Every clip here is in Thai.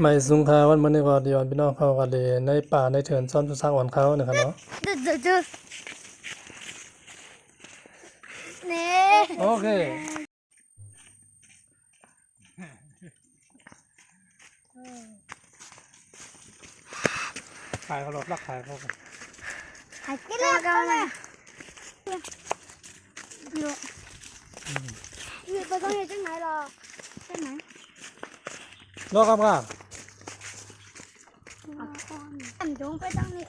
ไม่สุงคาวันมื้อนี้ก็เดียวพี่น้องเขาก็เลยในป่าในเถื่อนซ่อนสุสานอ่อนเขานะครับเนาะดึดดึดดึดนี่โอเคขายเขาหลอกลักขายเขาหายกินแล้วกันเลยอยู่อยู่ไปต้องเห็นจังไหนหรอใช่ไห มลอกครับค่ะอันจงไปต้องนี่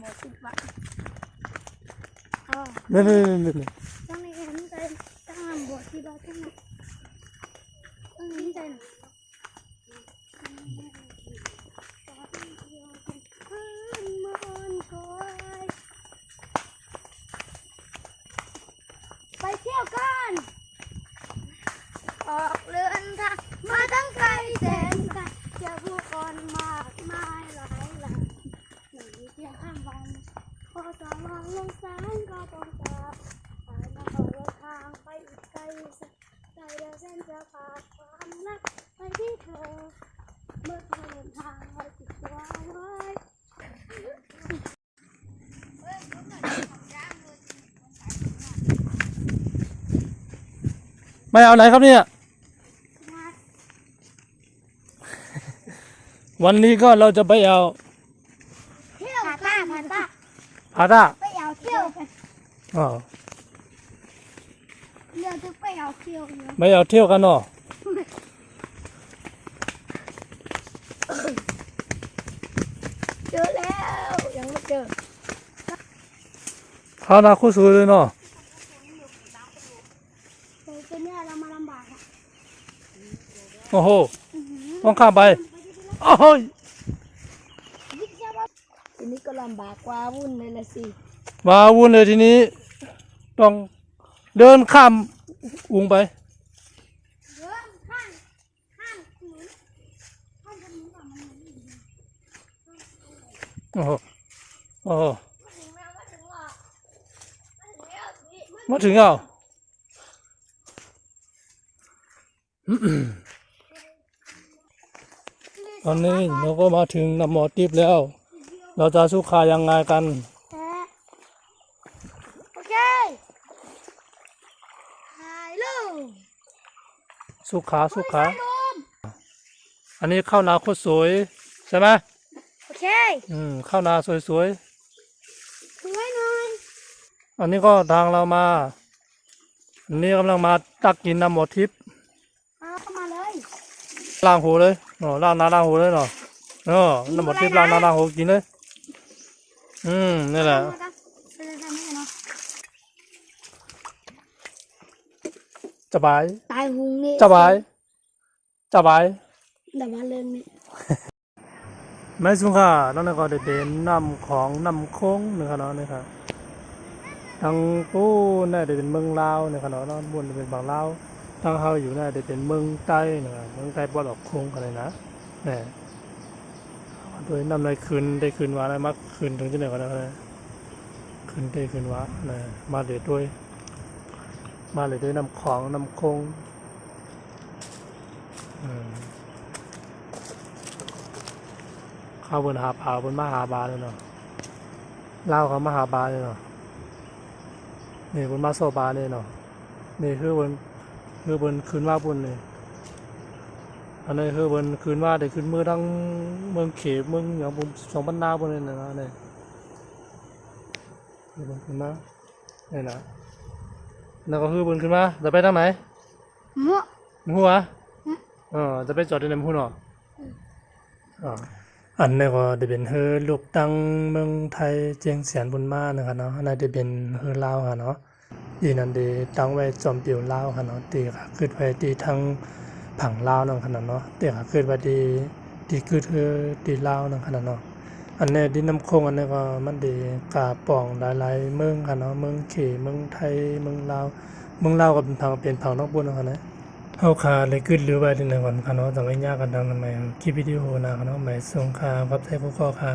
หมดสิบบาทอ๋อนี่นี่นี่นี่ต้องนี่เห็นใจต้องทำบทที่บ้านที่ไหนต้องนี่ใจหน่อยไปเที่ยวกัน ออกเรือนทางมาตั้งไกลแสนไกลเจอผู้คนมากมายหลายหลายหนีเที่ยวข้ามวันพอสว่างลงแสงก็ต้องจากไปมาออกเดินทางไปอีกไกลแสนใจ เดินเส้นจะฝากความรักไปที่เธอเมื่อเธอเดินทางไว้ติดตัวไว้ไม่เอาไหนครับเนี่ย วันนี้ก็เราจะไปเอาเที่ยวพาต้าพาต้าพาต้าไปเอาเที่ยวกันอ๋อ เรือจะไปเอาเที่ยวเยอะไปเอาเที่ยวกันเนาะเจอแล้วยังไม่เจอข้าวนาคู่สวยเลยเนาะเจอตัวเนี้ยเรามาลำบากอะโอ้โหต้องข้ามไปโอ้ยทีนี้ก็ลำบากกว่าวุ่นเลยละสิมาวุ่นเลยทีนี้ ต้อง เดินข้ามอุงไป เดินข้างข้างถนนข้างถนนก่อนมันโอ้โหโอ้โหถึงแล้วมาถึงหรอกมาถึงแล้วนี่มาถึงเอาตอนนี้เราก็มาถึงนำหมอติบแล้ว เราจะสู้ขายังไงกัน แอะโอเคถ่ายรูป สู้ขาสู้ขาถ่ายรูปอันนี้ข้าวนาโคตรสวยใช่ไหมโอเค อืมข้าวนาสวยสวยหน่อยๆอันนี้ก็ทางเรามา อันนี้กำลังมาตักกินน้ำหมอทิพย์เอาเข้ามาเลยล้างหูเลยเนาะล้างหน้าล้างหูเลยเนาะเนาะน้ำหมอทิพย์ล้างหน้าล้างหูกินเลย อืมนี่แหละเอามาตั้งเป็นอะไรไม่เนาะ สบายตายหุงนี่สบายสบายแต่ว่าเรื่องนี้แม่สุงค่ะแล้วนั่นก็ได้เป็นน้ำของน้ำโค้งนะครับเนาะนี่ครับทางผู้น่าจะเป็นเมืองลาวนะครับเนาะเนาะบนเป็นบางลาวทางเฮาอยู่น่าจะเป็นเมืองใต้นะครับเมืองใต้บ่ออกโค้งกันเลยนะแหม่โดยนำอะไรคืนได้คืนวาอะไรมาคืนถึงที่ไหนก็ได้นะคืนได้คืนวานะมาเลยด้วย มาเลยด้วยน้ำของน้ำคงเข้าบนหาปลาบนมหาบาเลยเนาะเล่าเขามหาบาเลยเนาะนี่บนมาโซบาเลยเนาะนี่คือบนคือบนคืนว่าบนเลยอันนี้คือบนคืนว่าได้คืนเมืองทั้งเมืองเขมเมืองอย่างบนสองบรรดาบนเลยนะเนี่ยนี่บนคืนมาเนี่ยนะ แล้วก็คือบนคืนมาจะไปทางไหนมั่วหัวเออจะไปจอดในน้ำพุเนาะอ่าอันนี้ก็จะเป็นเฮอลูกตังเมืองไทยเจียงเสียนบุญมานะครับเนาะอันนั้นจะเป็นเฮอลาวค่ะเนาะอีนั่นเดตั้งไว้จอมเปียวลาวค่ะเนาะตีค่ะขึ้นไปตีทางผังลาวนั่นขนาดเนาะตีค่ะขึ้นไปดีดีขึ้นเฮอตีลาวนั่นขนาดเนาะ อันนี้ดินน้ำคงอันนี้ก็มันดีกาป่องหลายๆเมืองค่ะเนาะเมืองเขเมืองไทยเมืองลาวเมืองลาวก็เป็นผังเป็นผังนอกบุญเนาะค่ะนะเฮาคาเลยขึ้นหรือว่าดินก่อนค่ะเนาะจะไม่ยากกันดังทำไมคลิปวิดีโอนะค่ะเนาะหมายส่งค่าครับไทยผู้ข้อค่า